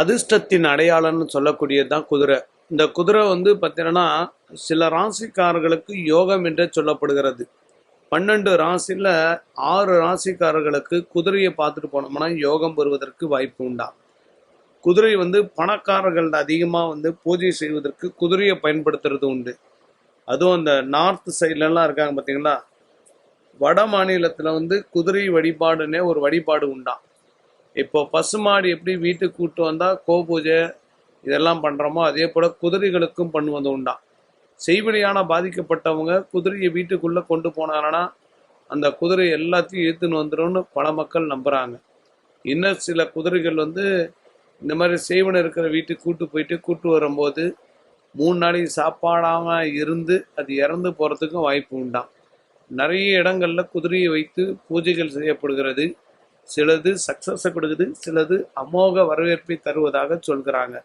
அதிர்ஷ்டத்தின் அடையாளம்னு சொல்லக்கூடியது தான் குதிரை. இந்த குதிரை வந்து பார்த்தீங்கன்னா சில ராசிக்காரர்களுக்கு யோகம் என்றே சொல்லப்படுகிறது. பன்னெண்டு ராசியில் ஆறு ராசிக்காரர்களுக்கு குதிரையை பார்த்துட்டு போனோம்னா யோகம் வருவதற்கு வாய்ப்பு உண்டா? குதிரை வந்து பணக்காரர்கள் அதிகமாக வந்து பூஜை செய்வதற்கு குதிரையை பயன்படுத்துறது உண்டு. அதுவும் அந்த நார்த் சைட்லலாம் இருக்காங்க பார்த்தீங்களா வட மாநிலத்தில் வந்து குதிரை வழிபாடுன்னே ஒரு வழிபாடு உண்டாம் இப்போ பசுமாடு எப்படி வீட்டுக்கு கூட்டு வந்தால் கோபூஜை இதெல்லாம் பண்ணுறோமோ அதே போல் குதிரைகளுக்கும் பண்ணுவது உண்டாம் செய்வழியான பாதிக்கப்பட்டவங்க குதிரையை வீட்டுக்குள்ளே கொண்டு போனாங்கன்னா அந்த குதிரை எல்லாத்தையும் இழுத்துன்னு வந்துடும்னு பல மக்கள் நம்புகிறாங்க இன்னும் சில குதிரைகள் வந்து இந்த மாதிரி செய்வன இருக்கிற வீட்டுக்கு கூட்டு போயிட்டு கூட்டு வரும்போது மூணு நாளைக்கு சாப்பாடாமல் இருந்து அது இறந்து போகிறதுக்கும் வாய்ப்பு உண்டாம். நிறைய இடங்களில் குதிரையை வைத்து பூஜைகள் செய்யப்படுகிறது. சிலது சக்சஸை கொடுக்குது சிலது அமோக வரவேற்பை தருவதாக சொல்கிறாங்க.